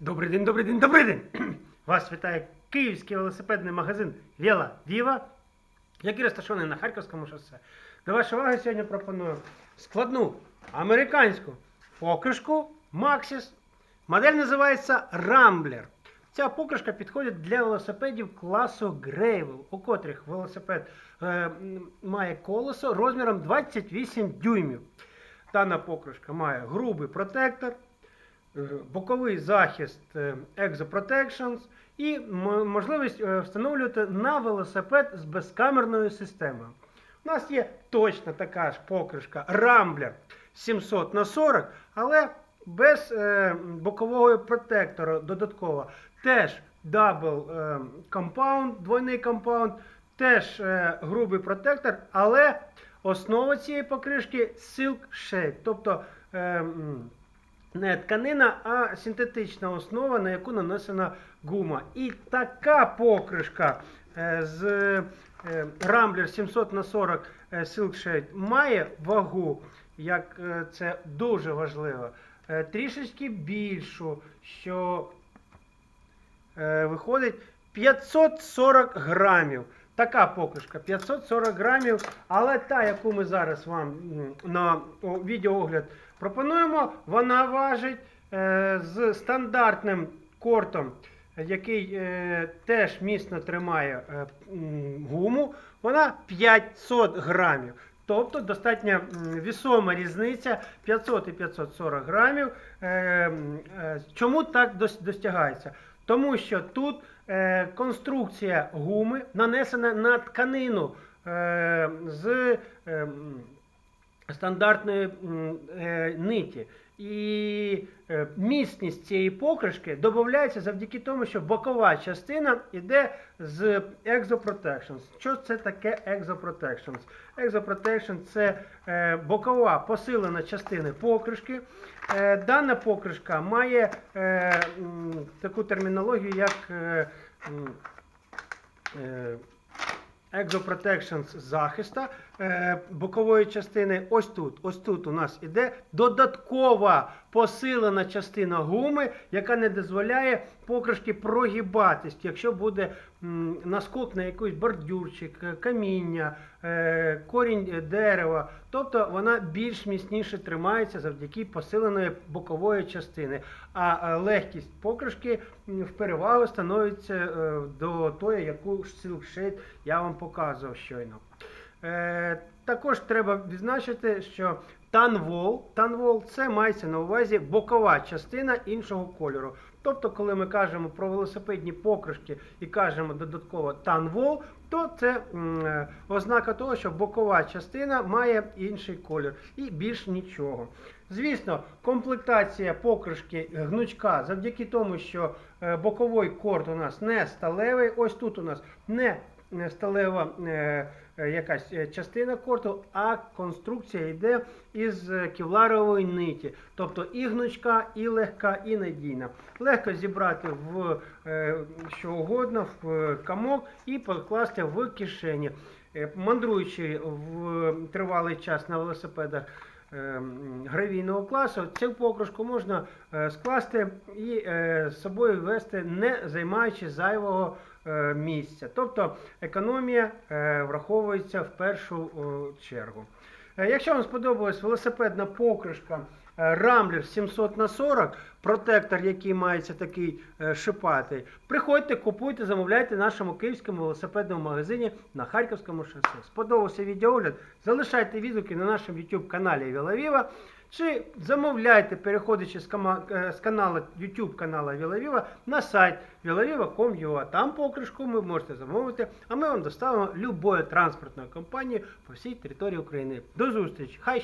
Добрий день, добрий день, добрий день! Вас вітає київський велосипедний магазин Віла Віва, який розташований на Харківському шосе. До вашої уваги сьогодні пропоную складну американську покришку Maxis. Модель називається Rambler. Ця покришка підходить для велосипедів класу Gravel, у котрих велосипед е, має колесо розміром 28 дюймів. Дана покришка має грубий протектор, боковий захист е, Exo Protections і можливість е, встановлювати на велосипед з безкамерною системою. У нас є точно така ж покришка Rambler 700 на 40, але без е, бокового протектора додатково. Теж дабл е, компаунд, двойний компаунд, теж е, грубий протектор, але основа цієї покришки Silk Shade, тобто е, не тканина, а синтетична основа, на яку нанесена гума. І така покришка е, з е, Rambler 700 на 40 е, Silk Shade має вагу, як це дуже важливо, трішечки більшу, що виходить 540 грамів. Така покришка 540 грамів, але та, яку ми зараз вам на відеоогляд пропонуємо, вона важить е, з стандартним кортом, який е, теж міцно тримає е, гуму, вона 500 грамів. Тобто достатньо вісома різниця 500 і 540 грамів. Е, е, Чому так дос- достигається? Тому що тут е, конструкція гуми нанесена на тканину е, з е, стандартної е, ниті. І е, міцність цієї покришки додається завдяки тому, що бокова частина йде з Exoprotections. Що це таке Exoprotections? Exoprotection це е, бокова посилена частина покришки. Дана покришка має таку термінологію, як е, з захиста е, бокової частини. Ось тут. Ось тут у нас іде додаткова посилена частина гуми, яка не дозволяє покришки прогибатись, якщо буде наскок на якийсь бордюрчик, е, каміння, е, корінь е, дерева. Тобто вона більш міцніше тримається завдяки посиленої бокової частини. А легкість покришки в перевагу становиться до тої, яку Silk я вам показував щойно. Також треба відзначити, що танвол, танвол це мається на увазі бокова частина іншого кольору. Тобто, коли ми кажемо про велосипедні покришки і кажемо додатково танвол, то це м, е, ознака того, що бокова частина має інший колір і більш нічого. Звісно, комплектація покришки гнучка завдяки тому, що е, боковий корд у нас не сталевий. Ось тут у нас не сталева е, е, якась е, частина корту, а конструкція йде із е, кевларової ниті. Тобто і гнучка, і легка, і надійна. Легко зібрати в е, що угодно, в е, комок і покласти в кишені. Е, Мандруючи в тривалий час на велосипедах е, гравійного класу, цю покришку можна е, скласти і е, з собою вести, не займаючи зайвого е, місця. Тобто економія враховується в першу чергу. Якщо вам сподобалась велосипедна покришка Rambler 700 на 40 протектор, який мається такий е, шипатий, приходьте, купуйте, замовляйте в нашому київському велосипедному магазині на Харківському шосе. Сподобався відеоогляд? Залишайте відгуки на нашому YouTube каналі Вілавіва. Чи замовляйте, переходячи з, е, каналу YouTube каналу Вілавіва на сайт vilaviva.com.ua. Там покришку ви можете замовити, а ми вам доставимо любої транспортної компанії по всій території України. До зустрічі! Хай